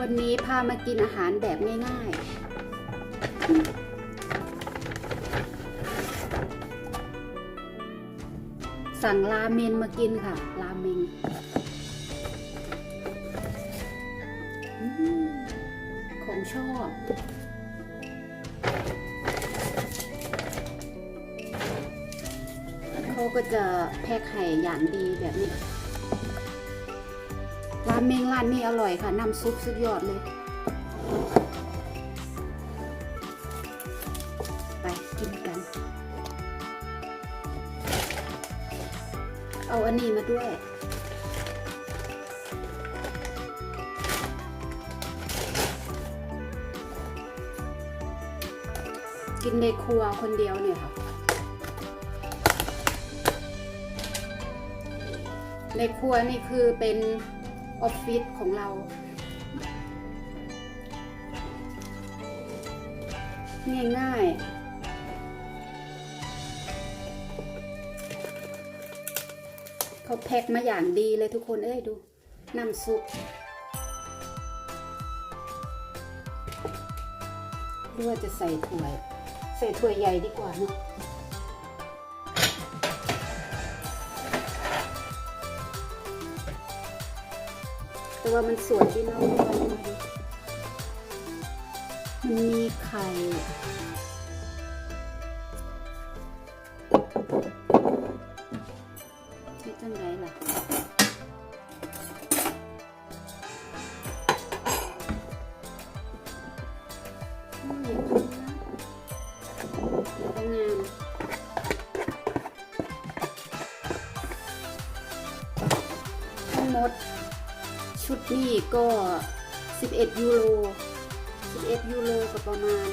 วันนี้พามากินอาหารแบบง่ายๆ สั่งราเมนมากินค่ะ ราเมงของชอบเขาก็จะแพ็คไข่อย่างดีแบบนี้ เมงร้านนี้อร่อยค่ะน้ำซุปสุดยอดเลย ไปกินกัน เอาอันนี้มาด้วยกินในครัวคนเดียวเนี่ยค่ะ ในครัวนี่คือเป็น ออฟฟิศของเรา ง่ายๆเขาแพ็คมาอย่างดีเลยทุกคนเอ้ยดูน้ำซุปหรือว่าจะใส่ถ้วย ใส่ถ้วยใหญ่ดีกว่าเนอะ แต่ว่ามันสวยที่นอกมันมีไข่ที่จังไรล่ะอื นี่ก็ 11 ยูโร 11 ยูโรก็ประมาณ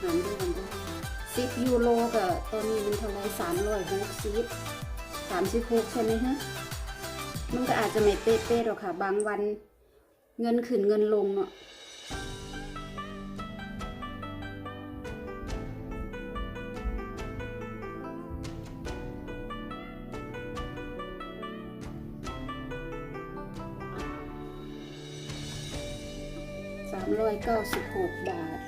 หารด้วยกันด้วย10ยูโรก็ตอนนี้มันเท่าไหร360 36ใช่ไหมฮะ มันก็อาจจะไม่เป๊ะๆหรอกค่ะ บางวันเงินขึ้นเงินลงเนาะ สามร้อยเก้าสิบหกบาท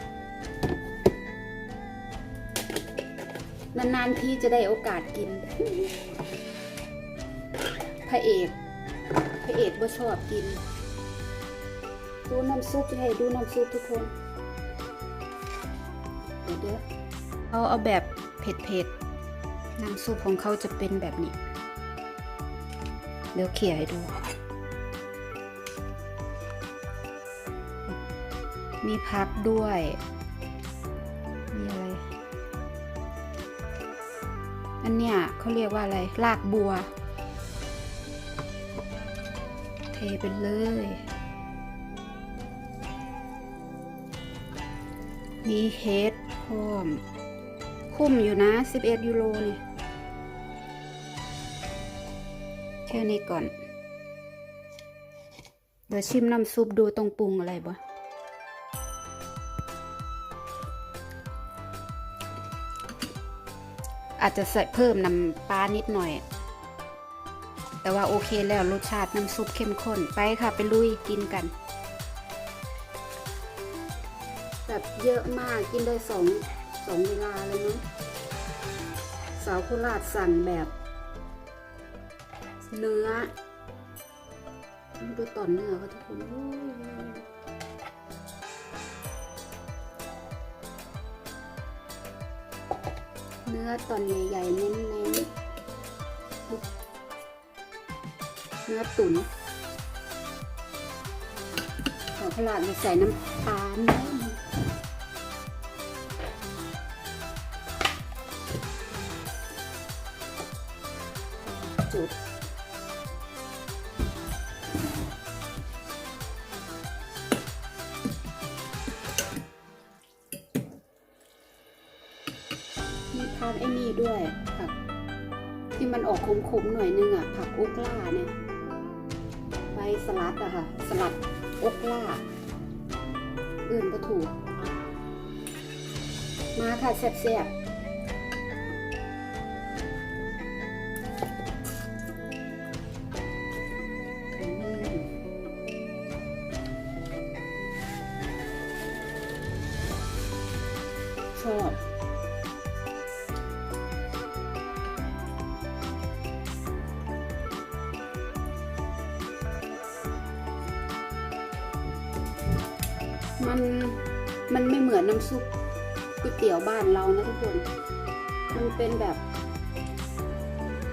นานๆที่จะได้โอกาสกิน พระเอก พระเอกว่าชอบกิน ดูน้ำซุปให้ดูน้ำซุปทุกคน เดี๋ยวเดี๋ยวเอาเอาแบบเผ็ดๆ น้ำซุปของเขาจะเป็นแบบนี้ เดี๋ยวเขี่ยให้ดู มีพักด้วย มีอะไร อันเนี้ยเขาเรียกว่าอะไร รากบัว เทไปเลย มีเฮดพร้อม คุ้มอยู่นะ 11 ยูโรนี่แค่นี้ก่อน เดี๋ยวชิมน้ำซุปดูตรงปรุงอะไรบ่ อาจจะใส่เพิ่มน้ำปลานิดหน่อย แต่ว่าโอเคแล้วรสชาติน้ำซุปเข้มข้นไปค่ะไปลุยกินกัน แบบเยอะมากกินได้สองสองเวลาเลยเนาะสาวโคราชสั่งแบบ เนื้อดูต่อนเนื้อค่ะทุกคน อ้ยเนื้อตอนใหญ่ๆเน้นๆ เนื้อตุ๋นขอพลาดใส่น้ำปลาเนื้อจุด ออกคุ้มๆหน่อยนึงอะ ผักอุกล่าเนี่ยใบสลัดอะค่ะ สลัดอุกล่าอื่นก็ถูก มาค่ะแซ่บๆชอบ มันมันไม่เหมือนน้ำซุปก๋วยเตี๋ยวบ้านเรานะทุกคน มันเป็นแบบ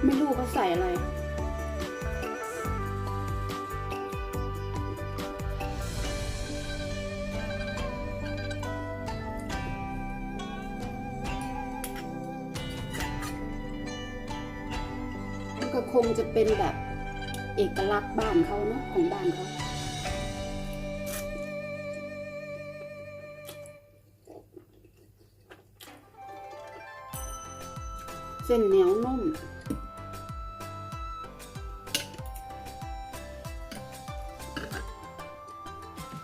ไม่รู้เขาใส่อะไรก็คงจะเป็นแบบเอกลักษณ์บ้านเขาเนาะของบ้านเขา เส้นเหนียวนุ่ม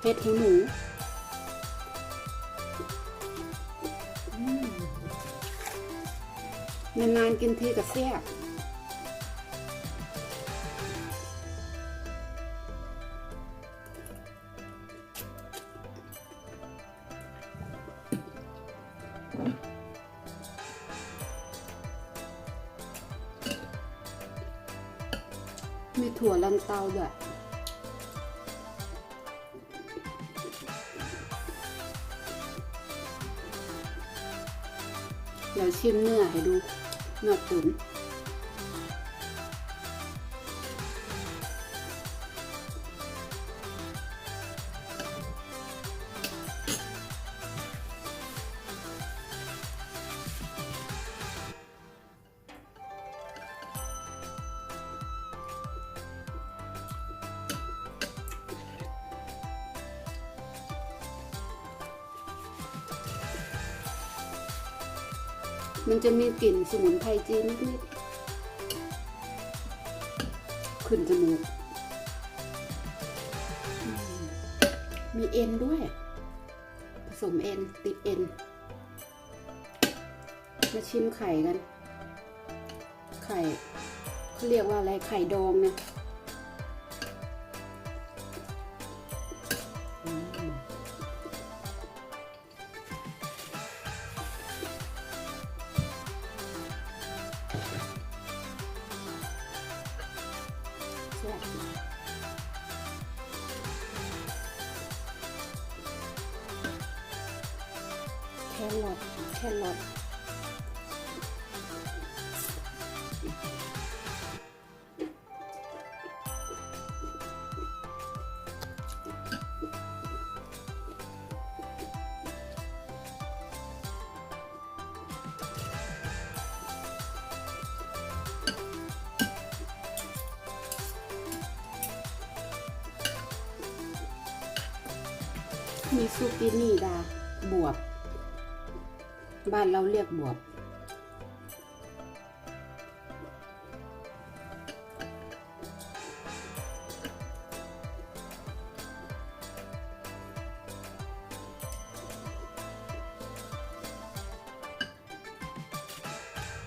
เห็ดหูหนูนานๆกินทีกับแซ่บ เตาด้วยเดี๋ยวชิมเนื้อให้ดูเนื้อตุ๋น มันจะมีกลิ่นสมุนไพรจีนนิดๆขึ้นจมูกอืมมีเอ็นด้วย ผสมเอ็น ติดเอ็น มาชิมไข่กัน ไข่เขาเรียกว่าอะไรไข่ดองเนี่ย แซ่บแคร มีซูกินี่ดาบวบ บ้านเราเรียกบวบ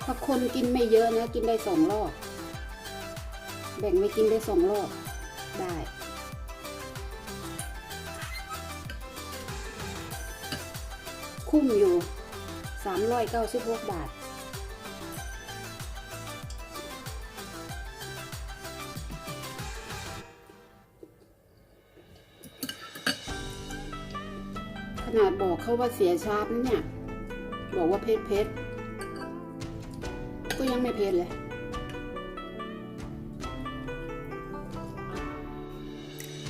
ถ้าคนกินไม่เยอะนะ กินได้สองรอบ แบ่งไม่กินได้สองรอบ ได้ คุ้มอยู่ 396 บาท ขนาดบอกเขาว่าเสียชาร์จนะเนี่ย บอกว่าเพชรเพชรก็ยังไม่เพชรเลย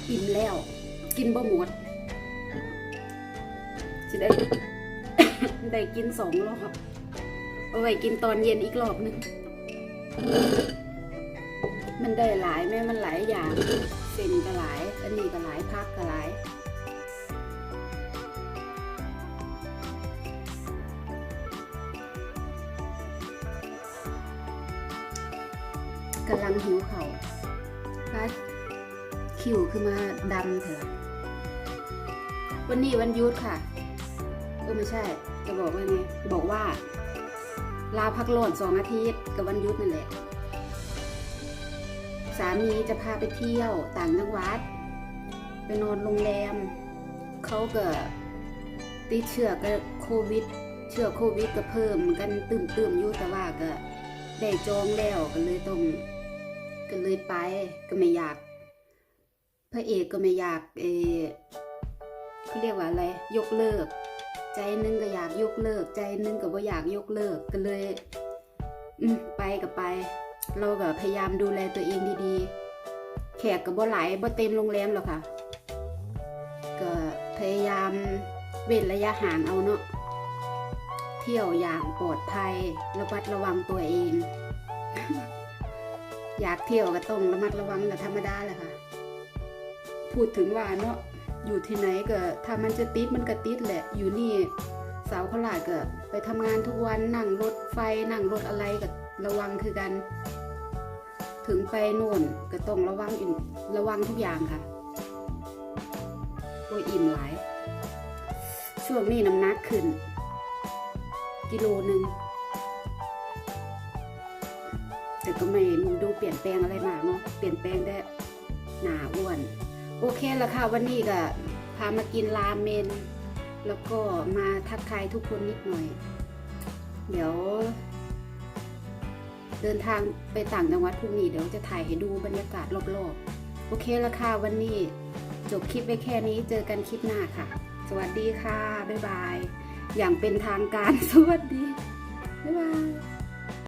กินแล้ว กินบ่หมดสิได้ ได้กินสองรอบเอาไว้กินตอนเย็นอีกรอบหนึง มันได้หลายแม่มันหลายอย่างเส้นก็หลาย อันนี้ก็หลายพักก็หลายกำลังหิวเขา่าวฟ้าคิวคือมาดำเถอะวันนี้วันยุธค่ะ ไม่ใช่ จะบอกว่าไงบอกว่า ลาพักโหลดสองอาทิตย์กับวันยุธนั่นแหละ สามีจะพาไปเที่ยวต่างจังหวัด ไปนอนโรงแรม เขาก็ติดเชื้อกับโควิด เชื้อโควิดก็เพิ่มกันตื่มๆอยู่แต่ว่าก็ได้จองแล้วก็เลยต้องก็เลยไปก็ไม่อยาก พระเอกก็ไม่อยากเออเขาเรียกว่าอะไร ยกเลิก ใจนึงก็อยากยกเลิก ใจนึงก็บ่อยากยกเลิกก็เลยไปก็ไป เราก็พยายามดูแลตัวเองดีๆ แขกก็บ่หลายบ่เต็มโรงแรมหรอกค่ะ ก็พยายามเว้นระยะห่างเอาเนาะเที่ยวอย่างปลอดภัยระมัดระวังตัวเอง อยากเที่ยวก็ต้องระมัดระวังกับธรรมดาแหละค่ะ พูดถึงว่าเนาะ อยู่ที่ไหนก็ถ้ามันจะติดมันก็ติดแหละ อยู่นี่สาวขลาดก็ไปทำงานทุกวันนั่งรถไฟนั่งรถอะไรก็ระวังคือกัน ถึงไปโน่นก็ต้องระวังอีกระวังทุกอย่างค่ะโอ้ยอิ่มหลาย ช่วงนี้น้ำหนักขึ้น กิโลหนึ่งแต่ก็ไม่ดูเปลี่ยนแปลงอะไรมากเนาะเปลี่ยนแปลงได้หนาอ้วน โอเคแล้วค่ะวันนี้ก็พามากินราเมน แล้วก็มาทักทายทุกคนนิดหน่อย เดี๋ยว เดินทางไปต่างจังหวัดพรุ่งนี้เดี๋ยวจะถ่ายให้ดูบรรยากาศรอบๆ โอเคแล้วค่ะวันนี้จบคลิปไปแค่นี้เจอกันคลิปหน้าค่ะ สวัสดีค่ะ บ๊ายบาย อย่างเป็นทางการสวัสดีบ๊ายบาย